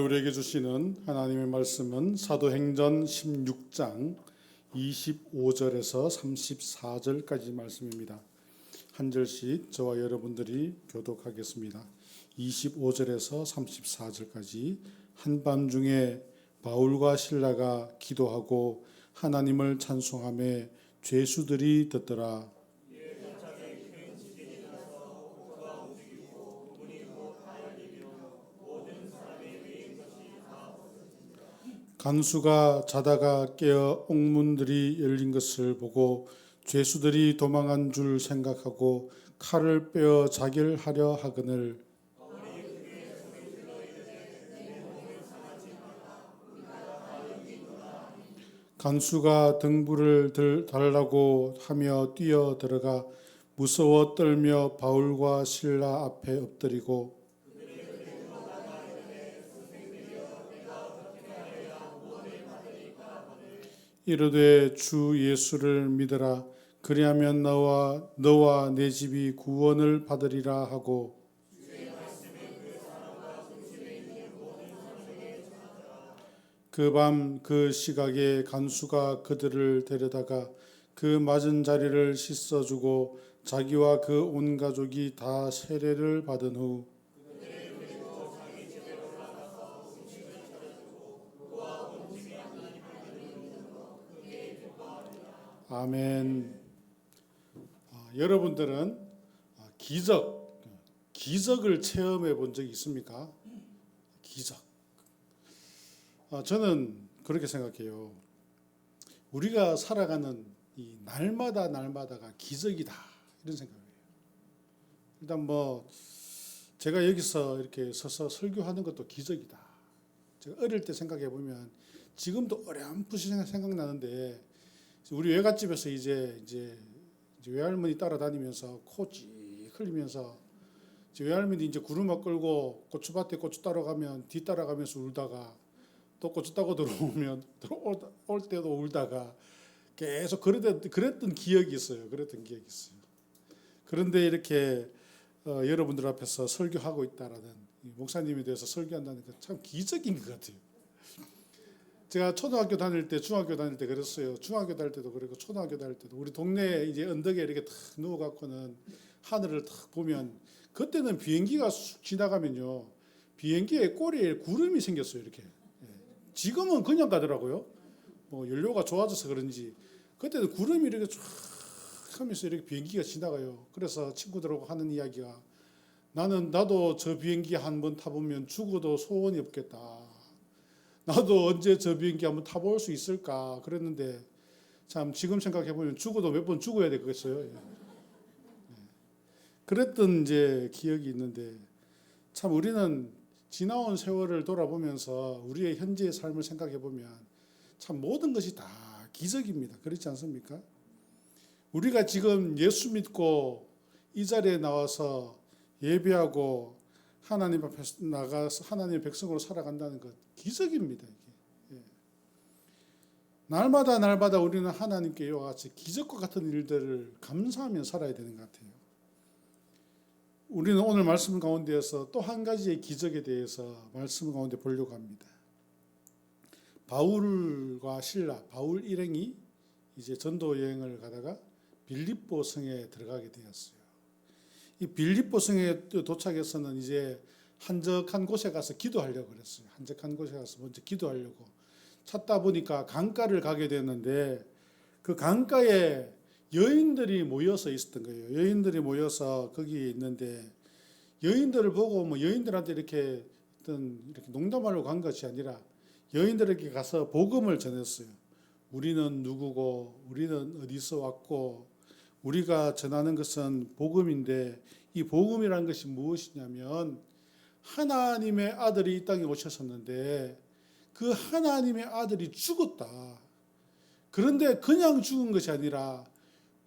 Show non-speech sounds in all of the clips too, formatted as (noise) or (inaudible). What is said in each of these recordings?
우리에게 주시는 하나님의 말씀은 사도행전 16장 25절에서 34절까지 말씀입니다. 한 절씩 저와 여러분들이 교독하겠습니다. 25절에서 34절까지 한밤중에 바울과 신라가 기도하고 하나님을 찬송함에 죄수들이 듣더라. 간수가 자다가 깨어 옥문들이 열린 것을 보고 죄수들이 도망한 줄 생각하고 칼을 빼어 자결하려 하거늘. 간수가 등불을 들 달라고 하며 뛰어 들어가 무서워 떨며 바울과 신라 앞에 엎드리고 이르되 주 예수를 믿으라. 그리하면 너와 너와 내 집이 구원을 받으리라 하고 그밤그 시각에 간수가 그들을 데려다가 그 맞은 자리를 씻어주고 자기와 그 온 가족이 다 세례를 받은 후 아멘. 아, 여러분들은 아, 기적, 기적을 체험해 본 적이 있습니까? 기적. 아, 저는 그렇게 생각해요. 우리가 살아가는 이 날마다 날마다가 기적이다 이런 생각이에요. 일단 뭐 제가 여기서 이렇게 서서 설교하는 것도 기적이다. 제가 어릴 때 생각해 보면 지금도 어렴풋이 생각나는데 우리 외갓집에서 이제 이제 외할머니 따라다니면서 코찌 흘리면서 이제 외할머니 이제 구르마 끌고 고추밭에 고추 따러 가면 뒤 따라가면서 울다가 또 고추 따고 들어오면 (laughs) 들어올 올 때도 울다가 계속 그랬던 그랬던 기억이 있어요. 그랬던 기억이 있어요. 그런데 이렇게 어, 여러분들 앞에서 설교하고 있다라는 이 목사님에 대해서 설교한다는 건 참 기적인 것 같아요. 제가 초등학교 다닐 때, 중학교 다닐 때 그랬어요. 중학교 다닐 때도 그랬고 초등학교 다닐 때도 우리 동네 이제 언덕에 이렇게 탁 누워 갖고는 하늘을 탁 보면 그때는 비행기가 쑥 지나가면요. 비행기의 꼬리에 구름이 생겼어요, 이렇게. 예. 지금은 그냥 가더라고요. 뭐 연료가 좋아져서 그런지 그때는 구름이 이렇게 쫙 하면서 이렇게 비행기가 지나가요. 그래서 친구들하고 하는 이야기가 나는 나도 저 비행기 한 번 타보면 죽어도 소원이 없겠다. 나도 언제 저 비행기 한번 타볼 수 있을까 그랬는데 참 지금 생각해 보면 죽어도 몇 번 죽어야 되겠어요. 예. 예. 그랬던 이제 기억이 있는데 참 우리는 지나온 세월을 돌아보면서 우리의 현재의 삶을 생각해 보면 참 모든 것이 다 기적입니다. 그렇지 않습니까? 우리가 지금 예수 믿고 이 자리에 나와서 예배하고 하나님 앞에 나가서 하나님의 백성으로 살아간다는 것 기적입니다. 이게. 예. 날마다 날마다 우리는 하나님께 이와 같이 기적과 같은 일들을 감사하며 살아야 되는 것 같아요. 우리는 오늘 말씀 가운데에서 또 한 가지의 기적에 대해서 말씀 가운데 보려고 합니다. 바울과 신라, 바울 일행이 이제 전도 여행을 가다가 빌립보 성에 들어가게 되었어요. 이 빌립보 성에 도착해서는 이제 한적한 곳에 가서 기도하려고 그랬어요. 한적한 곳에 가서 먼저 기도하려고 찾다 보니까 강가를 가게 됐는데 그 강가에 여인들이 모여서 있었던 거예요. 여인들이 모여서 거기 있는데 여인들을 보고 뭐 여인들한테 이렇게 어떤 이렇게 농담하려고 간 것이 아니라 여인들에게 가서 복음을 전했어요. 우리는 누구고 우리는 어디서 왔고 우리가 전하는 것은 복음인데 이 복음이라는 것이 무엇이냐면 하나님의 아들이 이 땅에 오셨었는데 그 하나님의 아들이 죽었다. 그런데 그냥 죽은 것이 아니라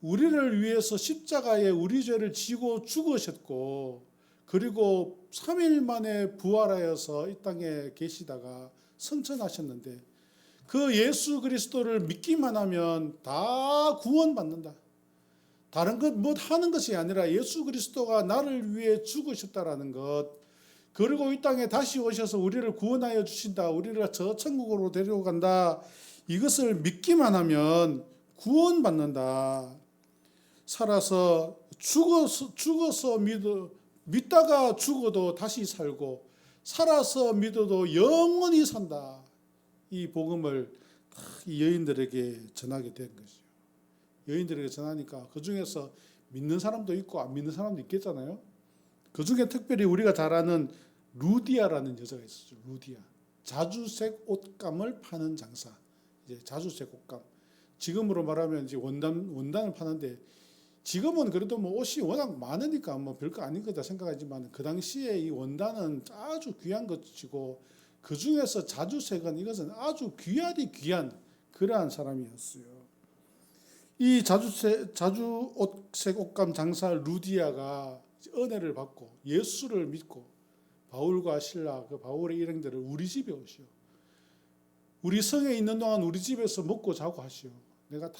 우리를 위해서 십자가에 우리 죄를 지고 죽으셨고 그리고 3일 만에 부활하여서 이 땅에 계시다가 성천하셨는데 그 예수 그리스도를 믿기만 하면 다 구원받는다. 다른 것 뭐 하는 것이 아니라 예수 그리스도가 나를 위해 죽으셨다라는 것 그리고 이 땅에 다시 오셔서 우리를 구원하여 주신다. 우리를 저 천국으로 데려간다. 이것을 믿기만 하면 구원받는다. 살아서 죽어서 죽어서 믿어 믿다가 죽어도 다시 살고 살아서 믿어도 영원히 산다. 이 복음을 다이 여인들에게 전하게 된 것이요. 여인들에게 전하니까 그 중에서 믿는 사람도 있고 안 믿는 사람도 있겠잖아요. 그 중에 특별히 우리가 잘 아는 루디아라는 여자가 있었죠. 루디아. 자주색 옷감을 파는 장사. 이제 자주색 옷감. 지금으로 말하면 이제 원단 원단을 파는데 지금은 그래도 뭐 옷이 워낙 많으니까 뭐 별거 아닌 거다 생각하지만 그 당시에 이 원단은 아주 귀한 것이고 그 중에서 자주색은 이것은 아주 귀하디 귀한 그러한 사람이었어요. 이 자주색 자주 옷색 옷감 장사 루디아가 은혜를 받고 예수를 믿고 바울과 신라 그 바울의 일행들을 우리 집에 오시오. 우리 성에 있는 동안 우리 집에서 먹고 자고 하시오. 내가 다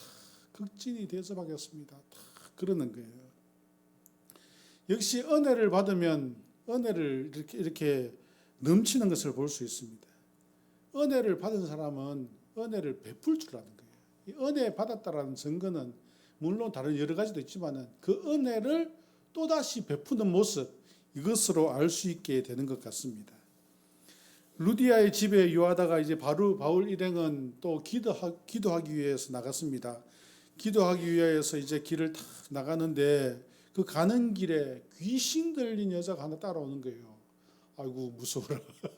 극진히 대접하겠습니다. 다 그러는 거예요. 역시 은혜를 받으면 은혜를 이렇게 이렇게 넘치는 것을 볼 수 있습니다. 은혜를 받은 사람은 은혜를 베풀 줄 아는 은혜 받았다라는 증거는 물론 다른 여러 가지도 있지만은 그 은혜를 또 다시 베푸는 모습 이것으로 알 수 있게 되는 것 같습니다. 루디아의 집에 유하다가 이제 바로 바울 일행은 또 기도하, 기도하기 위해서 나갔습니다. 기도하기 위해서 이제 길을 탁 나가는데 그 가는 길에 귀신 들린 여자가 하나 따라오는 거예요. 아이고 무서워라. (laughs)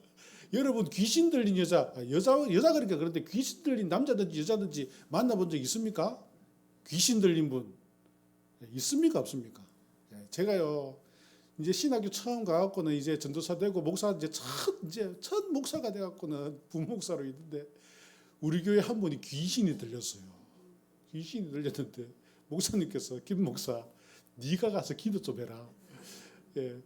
여러분 귀신 들린 여자 아, 여자 여자 그러니까 그런데 귀신 들린 남자든지 여자든지 만나본 적 있습니까? 귀신 들린 분 네, 있습니까 없습니까? 네, 제가요 이제 신학교 처음 가갖고는 이제 전도사 되고 목사 이제 첫 이제 첫 목사가 돼갖고는 부목사로 있는데 우리 교회 한 분이 귀신이 들렸어요. 귀신이 들렸는데 목사님께서 김 목사 네가 가서 기도 좀 해라. 예.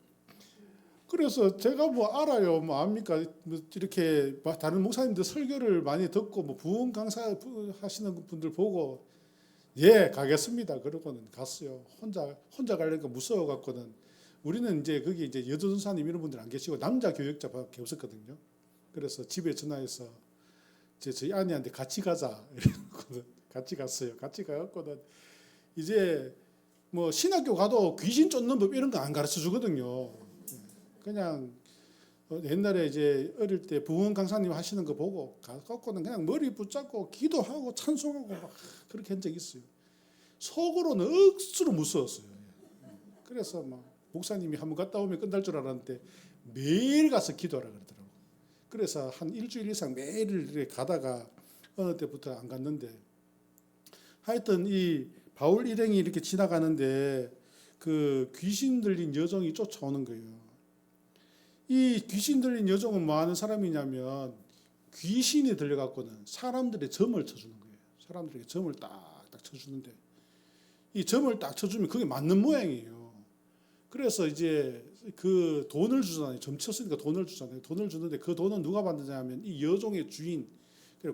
그래서 제가 뭐 알아요, 뭐 압니까? 뭐 이렇게 다른 목사님들 설교를 많이 듣고 뭐 부흥 강사 하시는 분들 보고 예 가겠습니다. 그러고는 갔어요. 혼자 혼자 가려니까 무서워 갖고는 우리는 이제 거기 이제 여전사님 이런 분들 안 계시고 남자 교역자밖에 없었거든요. 그래서 집에 전화해서 이제 저희 아내한테 같이 가자 (laughs) 이러거든. 같이 갔어요. 같이 가갖고는 이제 뭐 신학교 가도 귀신 쫓는 법 이런 거 안 가르쳐 주거든요. 그냥 어, 옛날에 이제 어릴 때 부흥 강사님 하시는 거 보고 가갖고는 그냥 머리 붙잡고 기도하고 찬송하고 막 그렇게 한 적이 있어요. 속으로는 억수로 무서웠어요. 그래서 막 목사님이 한번 갔다 오면 끝날 줄 알았는데 매일 가서 기도하라 그러더라고. 그래서 한 일주일 이상 매일 가다가 어느 때부터 안 갔는데 하여튼 이 바울 일행이 이렇게 지나가는데 그 귀신 들린 여종이 쫓아오는 거예요. 이 귀신 들린 여종은 뭐 하는 사람이냐면 귀신이 들려갖고는 사람들의 점을 쳐주는 거예요. 사람들에게 점을 딱딱 쳐주는데 이 점을 딱 쳐주면 그게 맞는 모양이에요. 그래서 이제 그 돈을 주잖아요. 점 쳤으니까 돈을 주잖아요. 돈을 주는데 그 돈은 누가 받느냐 하면 이 여종의 주인,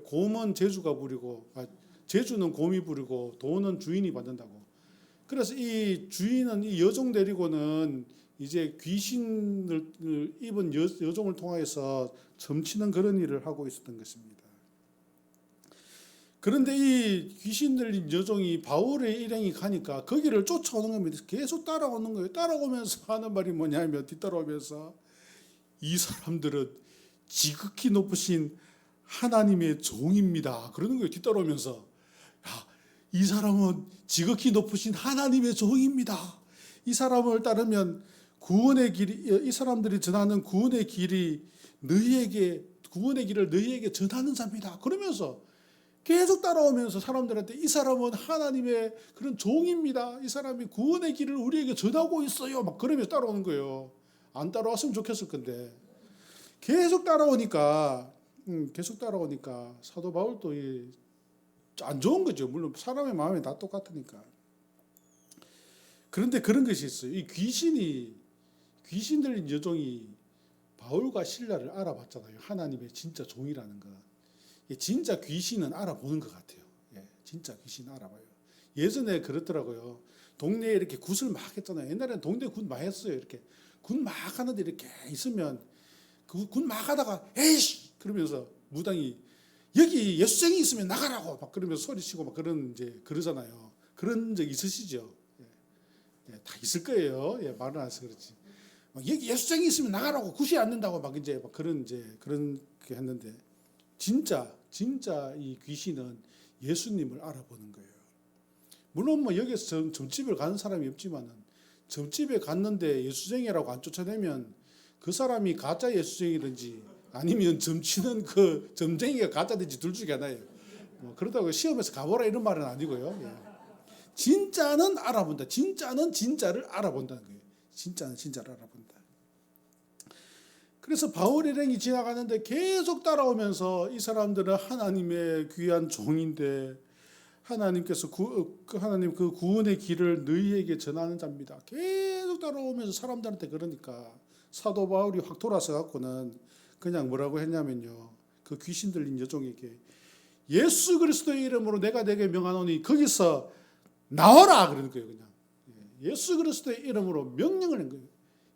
곰은 제주가 부리고 아, 제주는 곰이 부리고 돈은 주인이 받는다고. 그래서 이 주인은 이 여종 데리고는 이제 귀신을 입은 여, 여종을 통하여서 점치는 그런 일을 하고 있었던 것입니다. 그런데 이 귀신 들린 여종이 바울의 일행이 가니까 거기를 쫓아오는 겁니다. 계속 따라오는 거예요. 따라오면서 (laughs) 하는 말이 뭐냐면 뒤따라오면서 이 사람들은 지극히 높으신 하나님의 종입니다. 그러는 거예요. 뒤따라오면서 야, 이 사람은 지극히 높으신 하나님의 종입니다. 이 사람을 따르면 구원의 길이 이 사람들이 전하는 구원의 길이 너희에게 구원의 길을 너희에게 전하는 자입니다. 그러면서 계속 따라오면서 사람들한테 이 사람은 하나님의 그런 종입니다. 이 사람이 구원의 길을 우리에게 전하고 있어요. 막 그러면서 따라오는 거예요. 안 따라왔으면 좋겠을 건데 계속 따라오니까 음, 계속 따라오니까 사도 바울도 이, 안 좋은 거죠. 물론 사람의 마음이 다 똑같으니까. 그런데 그런 것이 있어요. 이 귀신이 귀신 들린 여종이 바울과 신라를 알아봤잖아요. 하나님의 진짜 종이라는 거. 진짜 귀신은 알아보는 것 같아요. 예, 진짜 귀신 알아봐요. 예전에 그렇더라고요. 동네에 이렇게 굿을 막 했잖아요. 옛날에는 동네 굿 많이 했어요. 이렇게 굿 막 하는데 이렇게 있으면 그군막 하다가 에이씨 그러면서 무당이 여기 예수쟁이 있으면 나가라고 막 그러면서 소리치고 막 그런 이제 그러잖아요. 그런 적 있으시죠? 예. 예, 다 있을 거예요. 예, 말은 안 해서 그렇지. 막 여기 예수쟁이 있으면 나가라고 굿이 안 된다고 막 이제 막 그런 이제 그런 게 했는데 진짜 진짜 이 귀신은 예수님을 알아보는 거예요. 물론 뭐 여기서 점- 점집을 가는 사람이 없지만은 점집에 갔는데 예수쟁이라고 안 쫓아내면 그 사람이 가짜 예수쟁이든지 아니면 (laughs) 점치는 그 점쟁이가 가짜든지 둘 중에 하나예요. 뭐 그렇다고 시험에서 가보라 이런 말은 아니고요. 예. 진짜는 알아본다. 진짜는 진짜를 알아본다는 거예요. 진짜는 진짜를 알아본다. 그래서 바울 일행이 지나가는데 계속 따라오면서 이 사람들은 하나님의 귀한 종인데 하나님께서 구, 그 하나님 그 구원의 길을 너희에게 전하는 자입니다. 계속 따라오면서 사람들한테 그러니까 사도 바울이 확 돌아서 갖고는 그냥 뭐라고 했냐면요. 그 귀신 들린 여종에게 예수 그리스도의 이름으로 내가 내게 명하노니 거기서 나와라 그러는 거예요, 그냥. 예, 예수 그리스도의 이름으로 명령을 한 거예요.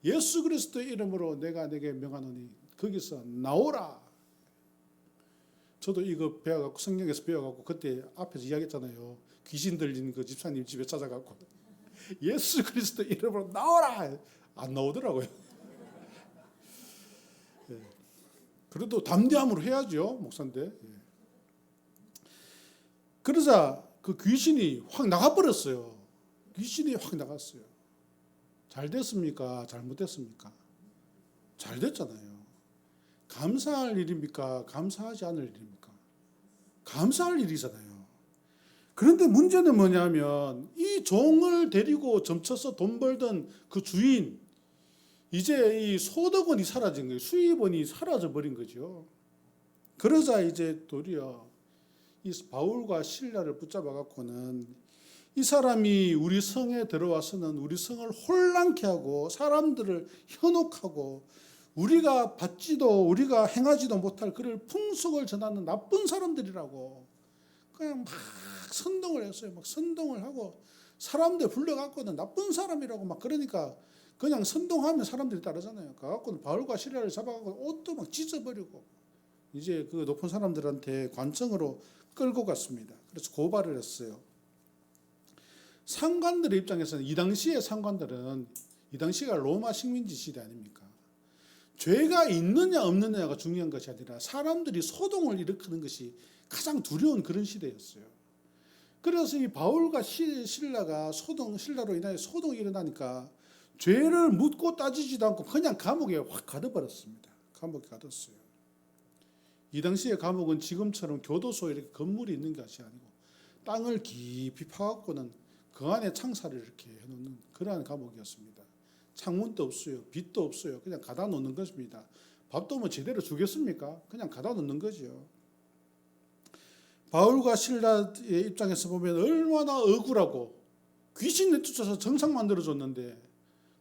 예수 그리스도의 이름으로 내가 내게 명하노니 거기서 나오라. 저도 이거 배워갖고 성경에서 배워갖고 그때 앞에서 이야기했잖아요. 귀신 들린 그 집사님 집에 찾아갖고 (laughs) 예수 그리스도 이름으로 나오라 안 나오더라고요. (laughs) 예. 그래도 담대함으로 해야죠 목사인데. 예. 그러자 그 귀신이 확 나가버렸어요. 귀신이 확 나갔어요. 잘 됐습니까? 잘못됐습니까? 잘 됐잖아요. 감사할 일입니까? 감사하지 않을 일입니까? 감사할 일이잖아요. 그런데 문제는 뭐냐면 이 종을 데리고 점쳐서 돈 벌던 그 주인 이제 이 소득원이 사라진 거예요. 수입원이 사라져 버린 거죠. 그러자 이제 도리어 이 바울과 신라를 붙잡아 갖고는 이 사람이 우리 성에 들어와서는 우리 성을 혼란케 하고 사람들을 현혹하고 우리가 받지도 우리가 행하지도 못할 그를 풍속을 전하는 나쁜 사람들이라고 그냥 막 선동을 했어요. 막 선동을 하고 사람들 불러갖고는 나쁜 사람이라고 막 그러니까 그냥 선동하면 사람들이 따르잖아요. 가갖고는 바울과 시리아를 잡아갖고 옷도 막 찢어버리고 이제 그 높은 사람들한테 관청으로 끌고 갔습니다. 그래서 고발을 했어요. 상관들의 입장에서는 이 당시의 상관들은 이 당시가 로마 식민지 시대 아닙니까? 죄가 있느냐 없느냐가 중요한 것이 아니라 사람들이 소동을 일으키는 것이 가장 두려운 그런 시대였어요. 그래서 이 바울과 시- 신라가 소동 신라로 인하여 소동이 일어나니까 죄를 묻고 따지지도 않고 그냥 감옥에 확 가둬버렸습니다. 감옥에 가뒀어요. 이 당시의 감옥은 지금처럼 교도소 이렇게 건물이 있는 것이 아니고 땅을 깊이 파갖고는 그 안에 창사를 이렇게 해놓는 그러한 감옥이었습니다. 창문도 없어요. 빛도 없어요. 그냥 가다 놓는 것입니다. 밥도 뭐 제대로 주겠습니까? 그냥 가다 놓는 거죠. 바울과 신라의 입장에서 보면 얼마나 억울하고 귀신 내쫓아서 정상 만들어줬는데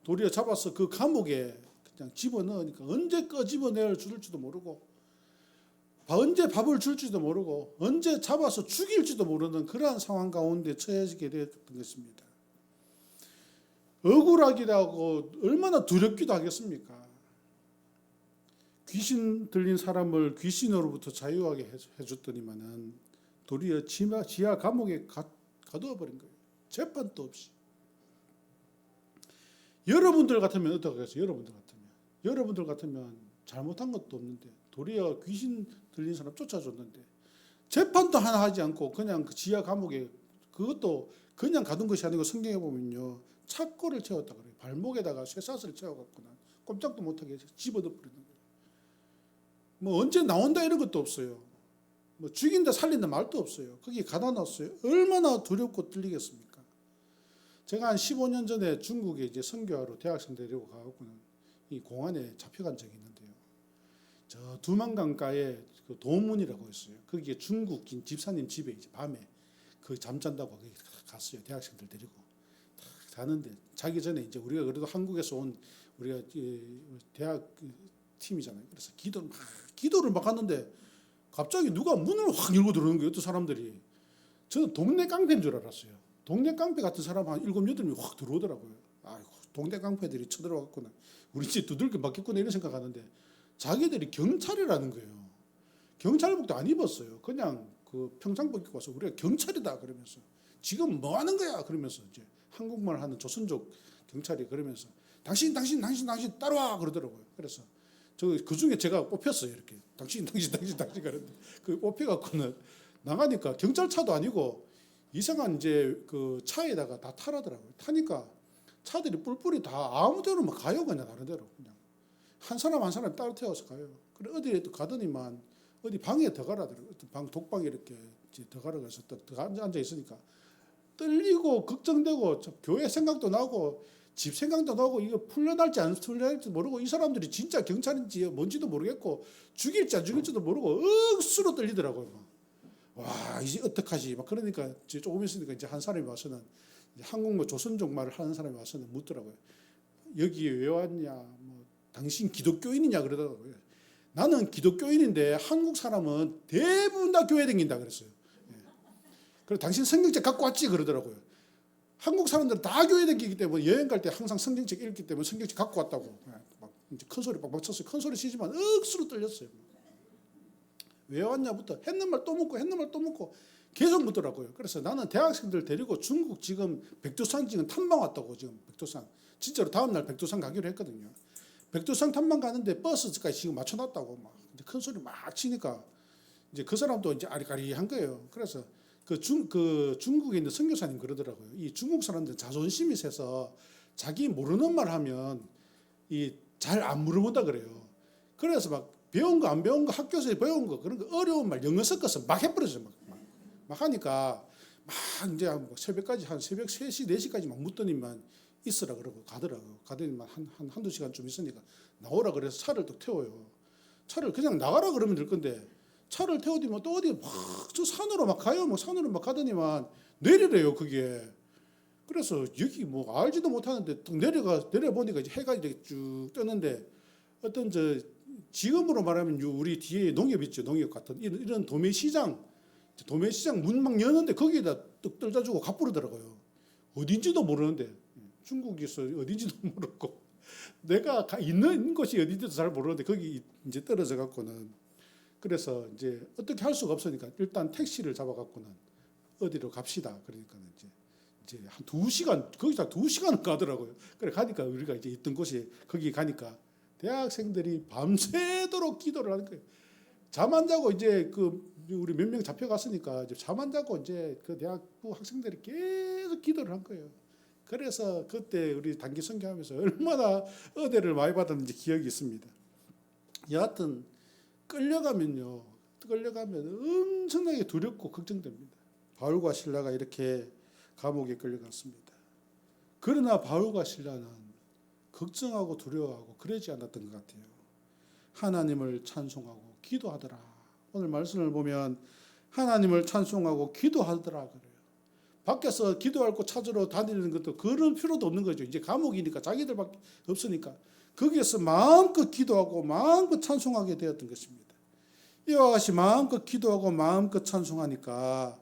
도리어 잡아서 그 감옥에 그냥 집어넣으니까 언제 꺼집어낼 줄지도 모르고 언제 밥을 줄지도 모르고 언제 잡아서 죽일지도 모르는 그러한 상황 가운데 처해지게 되었던 것입니다. 억울하기도 하고 얼마나 두렵기도 하겠습니까? 귀신 들린 사람을 귀신으로부터 자유하게 해줬더니만은 도리어 지하, 감옥에 가, 가두어 버린 거예요. 재판도 없이. 여러분들 같으면 어떻게 하겠어요? 여러분들 같으면 여러분들 같으면 잘못한 것도 없는데 도리어 귀신 들린 사람 쫓아줬는데 재판도 하나 하지 않고 그냥 그 지하 감옥에 그것도 그냥 가둔 것이 아니고 성경에 보면요. 착고를 채웠다 그래요. 발목에다가 쇠사슬을 채워갖고는 꼼짝도 못하게 집어넣어 버리는 거예요. 뭐 언제 나온다 이런 것도 없어요. 뭐 죽인다 살린다 말도 없어요. 거기 가다 놨어요. 얼마나 두렵고 떨리겠습니까? 제가 한 15년 전에 중국에 이제 선교하러 대학생 데리고 가갖고는 이 공안에 잡혀간 적이 있는데요. 저 두만강가에 그 도문이라고 있어요. 거기에 중국인 집사님 집에 이제 밤에 그 잠잔다고 거기 갔어요. 대학생들 데리고 딱 자는데 자기 전에 이제 우리가 그래도 한국에서 온 우리가 이 대학 그 팀이잖아요. 그래서 기도를 막 기도를 막 하는데 갑자기 누가 문을 확 열고 들어오는 거예요. 어떤 사람들이 저는 동네 깡패인 줄 알았어요. 동네 깡패 같은 사람 한 일곱 여덟 명이 확 들어오더라고요. 아이고 동네 깡패들이 쳐들어왔구나. 우리 집 두들겨 맞겠구나 이런 생각하는데 자기들이 경찰이라는 거예요. 경찰복도 안 입었어요. 그냥 그 평상복 입고 와서 우리가 경찰이다 그러면서 지금 뭐 하는 거야 그러면서 이제 한국말 하는 조선족 경찰이 그러면서 당신 당신 당신 당신 따라와 그러더라고요. 그래서 저그 중에 제가 뽑혔어요 이렇게 당신 당신 당신 당신 그랬는데 그 뽑혀갖고는 나가니까 경찰차도 아니고 이상한 이제 그 차에다가 다 타라더라고요. 타니까 차들이 뿔뿔이 다 아무 데로 막 가요 그냥 다른 데로 그냥 한 사람 한 사람 따로 태워서 가요. 그래 어디에 또 가더니만 어디 방에 들어가라더라고요. 어떤 방 독방에 이렇게 들어가라 그래서 또 들어가 앉아 있으니까 떨리고 걱정되고 저 교회 생각도 나고 집 생각도 나고 이거 풀려날지 안 풀려날지 모르고 이 사람들이 진짜 경찰인지 뭔지도 모르겠고 죽일지 안 죽일지도 모르고 억수로 떨리더라고요. 막. 와 이제 어떡하지? 막 그러니까 이제 조금 있으니까 이제 한 사람이 와서는 한국말 조선족 말을 하는 사람이 와서는 묻더라고요. 여기 왜 왔냐? 뭐 당신 기독교인이냐 그러더라고요. 나는 기독교인인데 한국 사람은 대부분 다 교회 다닌다 그랬어요. 예. 그리고 당신 성경책 갖고 왔지 그러더라고요. 한국 사람들은 다 교회 다니기 때문에 여행 갈 때 항상 성경책 읽기 때문에 성경책 갖고 왔다고. 예. 막 이제 큰 소리 빡빡 쳤어요. 큰 소리 치지만 억수로 떨렸어요. 왜 왔냐부터 했는 말 또 묻고 했는 말 또 묻고 계속 묻더라고요. 그래서 나는 대학생들 데리고 중국 지금 백두산 지금 탐방 왔다고 지금 백두산 진짜로 다음 날 백두산 가기로 했거든요. 백두산 탐방 가는데 버스까지 지금 맞춰놨다고 막 큰 소리 막 치니까 이제 그 사람도 이제 아리까리한 거예요. 그래서 그 중 그 중국에 있는 선교사님 그러더라고요. 이 중국 사람들 자존심이 세서 자기 모르는 말 하면 이 잘 안 물어본다 그래요. 그래서 막 배운 거 안 배운 거 학교에서 배운 거 그런 거 어려운 말 영어 섞어서 막 해버렸어요. 막, 막, 막 하니까 막 이제 뭐 새벽까지 한 새벽 3시 4시까지 막 묻더니만 있으라 그러고 가더라고요. 가더니만 한, 한 한두 시간 좀 있으니까 나오라 그래서 차를 또 태워요. 차를 그냥 나가라 그러면 될 건데 차를 태워두면 또 어디 막 저 산으로 막 가요. 뭐 산으로 막 가더니만 내리래요 그게. 그래서 여기 뭐 알지도 못하는데 딱 내려가 내려 보니까 이제 해가 이렇게 쭉 뜨는데 어떤 저 지금으로 말하면 요 우리 뒤에 농협 있죠 농협 같은 이런, 이런 도매시장 도매시장 문 막 여는데 거기에다 뚝 떨다 주고 갚으더라고요 어딘지도 모르는데 중국에서 어딘지도 (laughs) 모르고 내가 가- 있는 곳이 어딘지도 잘 모르는데 거기 이제 떨어져 갖고는 그래서 이제 어떻게 할 수가 없으니까 일단 택시를 잡아 갖고는 어디로 갑시다 그러니까는 이제 이제 한 두 시간 거기서 두 시간 (laughs) 가더라고요. 그래 가니까 우리가 이제 있던 곳이 거기 가니까 대학생들이 밤새도록 기도를 하는 거예요. 잠 안 자고 이제 그 우리 몇 명 잡혀갔으니까 잠 안 자고 이제 그 대학부 학생들이 계속 기도를 한 거예요. 그래서 그때 우리 단기 선교하면서 얼마나 은혜를 많이 받았는지 기억이 있습니다. 여하튼 끌려가면요, 끌려가면 엄청나게 두렵고 걱정됩니다. 바울과 신라가 이렇게 감옥에 끌려갔습니다. 그러나 바울과 신라는 걱정하고 두려워하고 그러지 않았던 것 같아요. 하나님을 찬송하고 기도하더라. 오늘 말씀을 보면 하나님을 찬송하고 기도하더라. 밖에서 기도할 곳 찾으러 다니는 것도 그런 필요도 없는 거죠. 이제 감옥이니까 자기들밖에 없으니까 거기에서 마음껏 기도하고 마음껏 찬송하게 되었던 것입니다. 이와 같이 마음껏 기도하고 마음껏 찬송하니까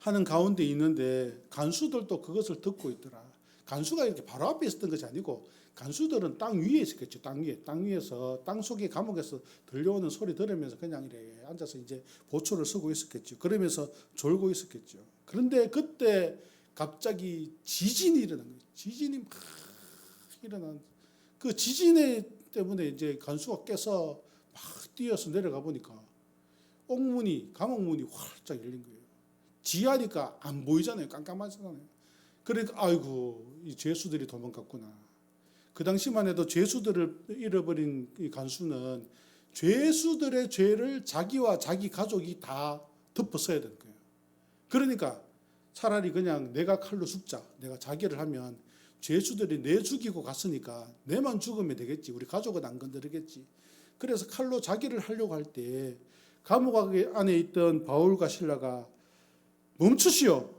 하는 가운데 있는데 간수들도 그것을 듣고 있더라. 간수가 이렇게 바로 앞에 있었던 것이 아니고 간수들은 땅 위에 있었겠죠. 땅 위에 땅 위에서 땅 속에 감옥에서 들려오는 소리 들으면서 그냥 이렇게 앉아서 이제 보초를 쓰고 있었겠죠. 그러면서 졸고 있었겠죠. 그런데 그때 갑자기 지진이 일어난 거예요. 지진이 막 일어난 그 지진 때문에 이제 간수가 깨서 막 뛰어서 내려가 보니까 옥문이 감옥문이 활짝 열린 거예요. 지하니까 안 보이잖아요. 깜깜하잖아요. 그러니까 아이고 이 죄수들이 도망갔구나. 그 당시만 해도 죄수들을 잃어버린 이 간수는 죄수들의 죄를 자기와 자기 가족이 다 덮어서야 되는 거예요. 그러니까 차라리 그냥 내가 칼로 죽자. 내가 자기를 하면 죄수들이 내 죽이고 갔으니까 내만 죽으면 되겠지. 우리 가족은 안 건드리겠지. 그래서 칼로 자기를 하려고 할 때 감옥 안에 있던 바울과 신라가 멈추시오.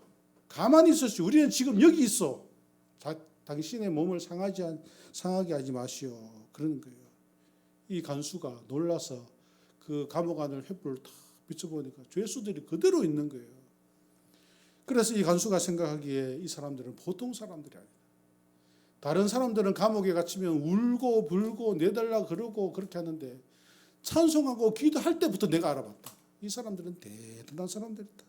가만히 있으시오. 우리는 지금 여기 있어. 자, 당신의 몸을 상하지 않, 상하게 하지 마시오. 그러는 거예요. 이 간수가 놀라서 그 감옥 안을 횃불을 탁 비춰보니까 죄수들이 그대로 있는 거예요. 그래서 이 간수가 생각하기에 이 사람들은 보통 사람들이 아니다. 다른 사람들은 감옥에 갇히면 울고 불고 내달라 그러고 그렇게 하는데 찬송하고 기도할 때부터 내가 알아봤다. 이 사람들은 대단한 사람들이다.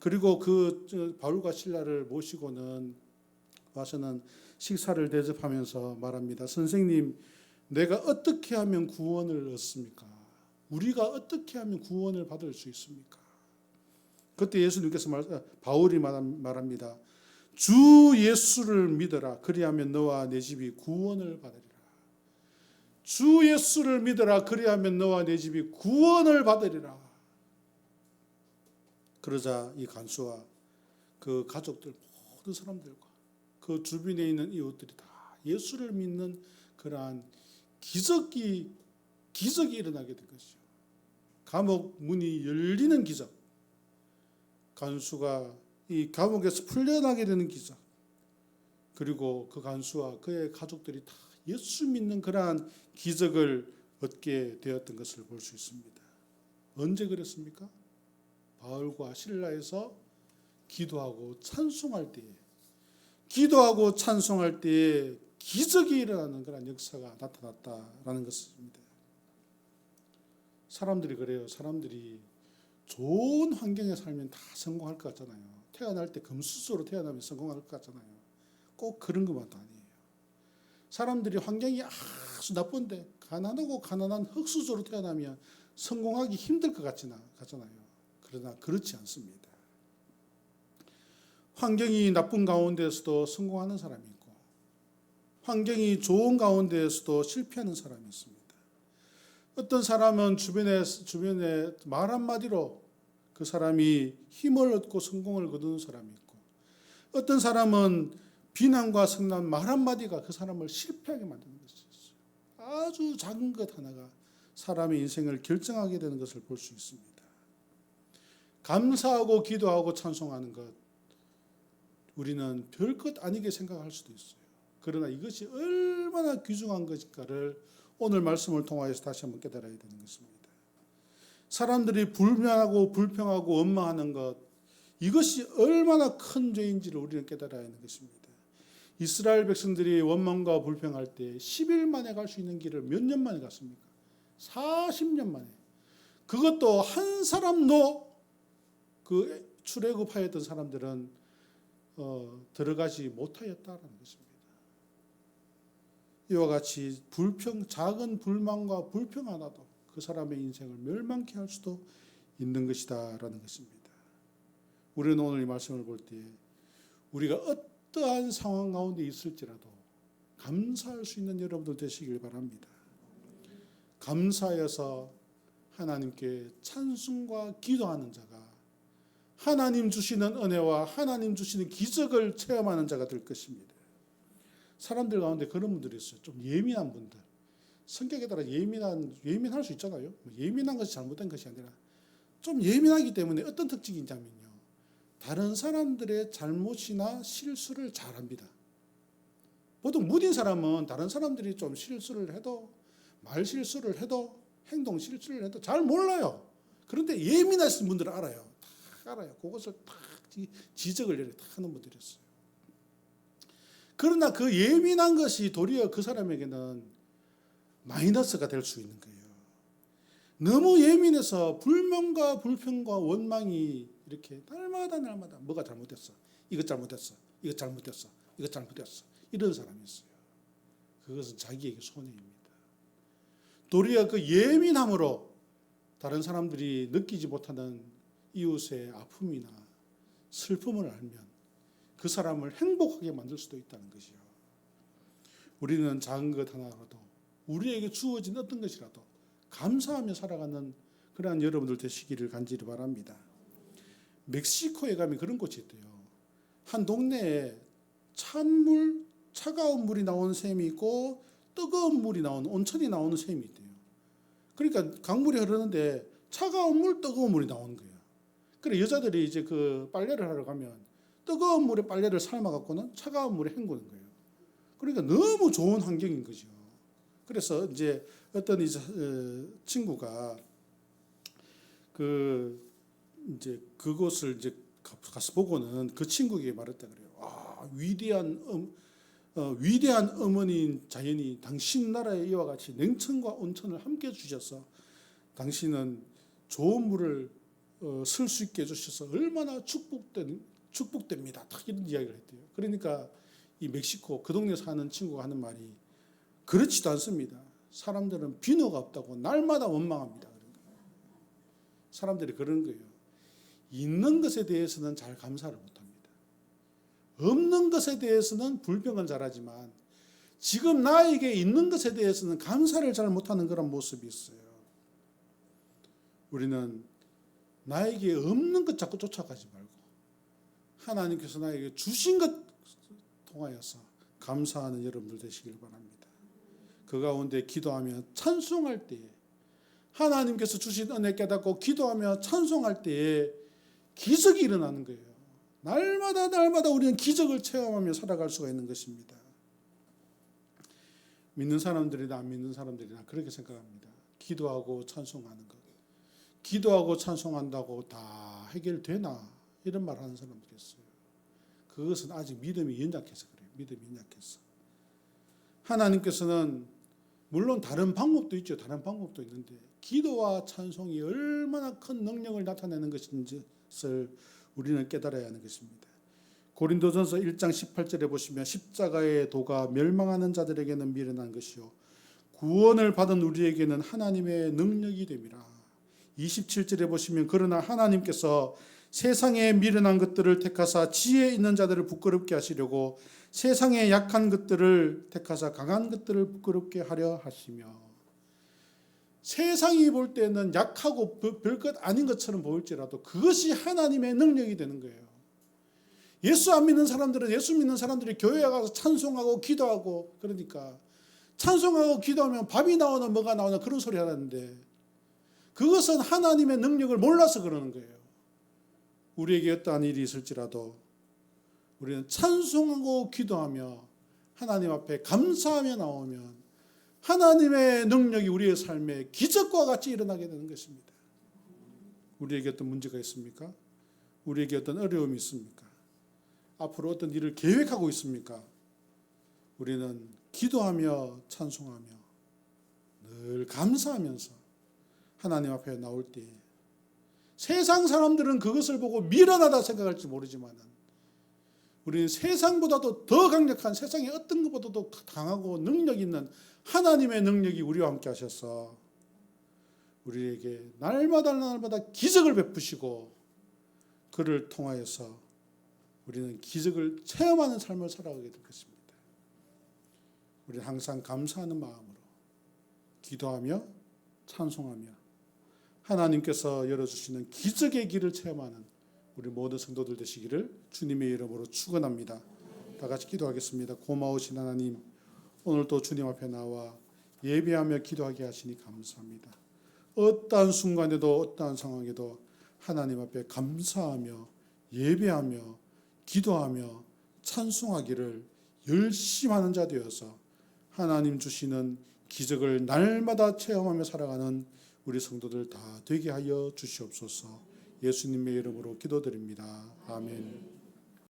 그리고 그 저, 바울과 신라를 모시고는 와서는 식사를 대접하면서 말합니다. 선생님, 내가 어떻게 하면 구원을 얻습니까? 우리가 어떻게 하면 구원을 받을 수 있습니까? 그때 예수님께서 말, 아, 바울이 말합니다. 주 예수를 믿어라. 그리하면 너와 내 집이 구원을 받으리라. 주 예수를 믿어라. 그리하면 너와 내 집이 구원을 받으리라. 그러자 이 간수와 그 가족들 모든 사람들과 그 주변에 있는 이웃들이 다 예수를 믿는 그러한 기적이 기적이 일어나게 된 것이죠. 감옥 문이 열리는 기적. 간수가 이 감옥에서 풀려나게 되는 기적. 그리고 그 간수와 그의 가족들이 다 예수 믿는 그러한 기적을 얻게 되었던 것을 볼 수 있습니다. 언제 그랬습니까? 바울과 신라에서 기도하고 찬송할 때에 기도하고 찬송할 때에 기적이 일어나는 그런 역사가 나타났다라는 것입니다. 사람들이 그래요. 사람들이 좋은 환경에 살면 다 성공할 것 같잖아요. 태어날 때 금수저로 태어나면 성공할 것 같잖아요. 꼭 그런 것만도 아니에요. 사람들이 환경이 아주 나쁜데 가난하고 가난한 흙수저로 태어나면 성공하기 힘들 것 같지나 같잖아요. 그러나 그렇지 않습니다. 환경이 나쁜 가운데서도 성공하는 사람이 있고 환경이 좋은 가운데에서도 실패하는 사람이 있습니다. 어떤 사람은 주변에 주변에 말 한마디로 그 사람이 힘을 얻고 성공을 거두는 사람이 있고 어떤 사람은 비난과 성난 말 한마디가 그 사람을 실패하게 만드는 것이 있어요. 아주 작은 것 하나가 사람의 인생을 결정하게 되는 것을 볼 수 있습니다. 감사하고 기도하고 찬송하는 것 우리는 별것 아니게 생각할 수도 있어요. 그러나 이것이 얼마나 귀중한 것인가를 오늘 말씀을 통하여서 다시 한번 깨달아야 되는 것입니다. 사람들이 불면하고 불평하고 원망하는 것 이것이 얼마나 큰 죄인지를 우리는 깨달아야 하는 것입니다. 이스라엘 백성들이 원망과 불평할 때 10일 만에 갈 수 있는 길을 몇 년 만에 갔습니까? 40년 만에. 그것도 한 사람도 그 출애굽하였던 사람들은 어, 들어가지 못하였다라는 것입니다. 이와 같이 불평 작은 불만과 불평 하나도 그 사람의 인생을 멸망케 할 수도 있는 것이다라는 것입니다. 우리는 오늘 이 말씀을 볼때 우리가 어떠한 상황 가운데 있을지라도 감사할 수 있는 여러분들 되시길 바랍니다. 감사해서 하나님께 찬송과 기도하는 자가 하나님 주시는 은혜와 하나님 주시는 기적을 체험하는 자가 될 것입니다. 사람들 가운데 그런 분들이 있어요. 좀 예민한 분들. 성격에 따라 예민한 예민할 수 있잖아요. 뭐 예민한 것이 잘못된 것이 아니라 좀 예민하기 때문에 어떤 특징이 있냐면요. 다른 사람들의 잘못이나 실수를 잘합니다. 보통 무딘 사람은 다른 사람들이 좀 실수를 해도 말 실수를 해도 행동 실수를 해도 잘 몰라요. 그런데 예민하신 분들은 알아요. 다 알아요. 그것을 딱 지- 지적을 이렇게 다 하는 분들이 있어요. 그러나 그 예민한 것이 도리어 그 사람에게는 마이너스가 될 수 있는 거예요. 너무 예민해서 불명과 불평과 원망이 이렇게 날마다 날마다 뭐가 잘못됐어. 이것 잘못됐어. 이것 잘못됐어. 이것 잘못됐어. 이런 사람이 있어요. 그것은 자기에게 손해입니다. 도리어 그 예민함으로 다른 사람들이 느끼지 못하는 이웃의 아픔이나 슬픔을 알면 그 사람을 행복하게 만들 수도 있다는 것이요. 우리는 작은 것 하나라도 우리에게 주어진 어떤 것이라도 감사하며 살아가는 그러한 여러분들 되시기를 간절히 바랍니다. 멕시코에 가면 그런 곳이 있대요. 한 동네에 찬물, 차가운 물이 나오는 샘이 있고 뜨거운 물이 나오는 온천이 나오는 샘이 있대요. 그러니까 강물이 흐르는데 차가운 물, 뜨거운 물이 나오는 거예요. 그래 여자들이 이제 그 빨래를 하러 가면 뜨거운 물에 빨래를 삶아 갖고는 차가운 물에 헹구는 거예요. 그러니까 너무 좋은 환경인 거죠. 그래서 이제 어떤 이제 어, 친구가 그 이제 그곳을 이제 가- 가서 보고는 그 친구에게 말했다 그래요. 아 위대한 음, 어, 위대한 어머니인 자연이 당신 나라의 이와 같이 냉천과 온천을 함께 주셔서 당신은 좋은 물을 어, 쓸수 있게 해주셔서 얼마나 축복된 축복됩니다. 딱 이런 이야기를 했대요. 그러니까 이 멕시코 그 동네 사는 친구가 하는 말이 그렇지도 않습니다. 사람들은 비누가 없다고 날마다 원망합니다. 사람들이 그런 거예요. 있는 것에 대해서는 잘 감사를 못합니다. 없는 것에 대해서는 불평은 잘하지만 지금 나에게 있는 것에 대해서는 감사를 잘 못하는 그런 모습이 있어요. 우리는 나에게 없는 것 자꾸 쫓아가지 말고 하나님께서 나에게 주신 것 통하여서 감사하는 여러분들 되시길 바랍니다. 그 가운데 기도하며 찬송할 때에 하나님께서 주신 은혜 깨닫고 기도하며 찬송할 때에 기적이 일어나는 거예요. 날마다 날마다 우리는 기적을 체험하며 살아갈 수가 있는 것입니다. 믿는 사람들이나 안 믿는 사람들이나 그렇게 생각합니다. 기도하고 찬송하는 것. 기도하고 찬송한다고 다 해결되나? 이런 말 하는 사람들이 있어요. 그것은 아직 믿음이 연약해서 그래요. 믿음이 연약해서. 하나님께서는 물론 다른 방법도 있죠. 다른 방법도 있는데 기도와 찬송이 얼마나 큰 능력을 나타내는 것인지를 우리는 깨달아야 하는 것입니다. 고린도전서 1장 18절에 보시면 십자가의 도가 멸망하는 자들에게는 미련한 것이요 구원을 받은 우리에게는 하나님의 능력이 됨이라. 27절에 보시면 그러나 하나님께서 세상에 미련한 것들을 택하사 지혜 있는 자들을 부끄럽게 하시려고 세상에 약한 것들을 택하사 강한 것들을 부끄럽게 하려 하시며 세상이 볼 때는 약하고 별것 아닌 것처럼 보일지라도 그것이 하나님의 능력이 되는 거예요. 예수 안 믿는 사람들은 예수 믿는 사람들이 교회에 가서 찬송하고 기도하고 그러니까 찬송하고 기도하면 밥이 나오나 뭐가 나오나 그런 소리 하는데 그것은 하나님의 능력을 몰라서 그러는 거예요. 우리에게 어떠한 일이 있을지라도 우리는 찬송하고 기도하며 하나님 앞에 감사하며 나오면 하나님의 능력이 우리의 삶에 기적과 같이 일어나게 되는 것입니다. 우리에게 어떤 문제가 있습니까? 우리에게 어떤 어려움이 있습니까? 앞으로 어떤 일을 계획하고 있습니까? 우리는 기도하며 찬송하며 늘 감사하면서 하나님 앞에 나올 때 세상 사람들은 그것을 보고 미련하다 생각할지 모르지만 우리는 세상보다도 더 강력한 세상의 어떤 것보다도 강하고 능력 있는 하나님의 능력이 우리와 함께 하셔서 우리에게 날마다 날마다 기적을 베푸시고 그를 통하여서 우리는 기적을 체험하는 삶을 살아가게 될 것입니다. 우리는 항상 감사하는 마음으로 기도하며 찬송하며 하나님께서 열어주시는 기적의 길을 체험하는 우리 모든 성도들 되시기를 주님의 이름으로 축원합니다. 다 같이 기도하겠습니다. 고마우신 하나님, 오늘 또 주님 앞에 나와 예배하며 기도하게 하시니 감사합니다. 어떠한 순간에도 어떠한 상황에도 하나님 앞에 감사하며 예배하며 기도하며 찬송하기를 열심히 하는 자 되어서 하나님 주시는 기적을 날마다 체험하며 살아가는 우리 성도들 다 되게 하여 주시옵소서. 예수님의 이름으로 기도드립니다. 아멘.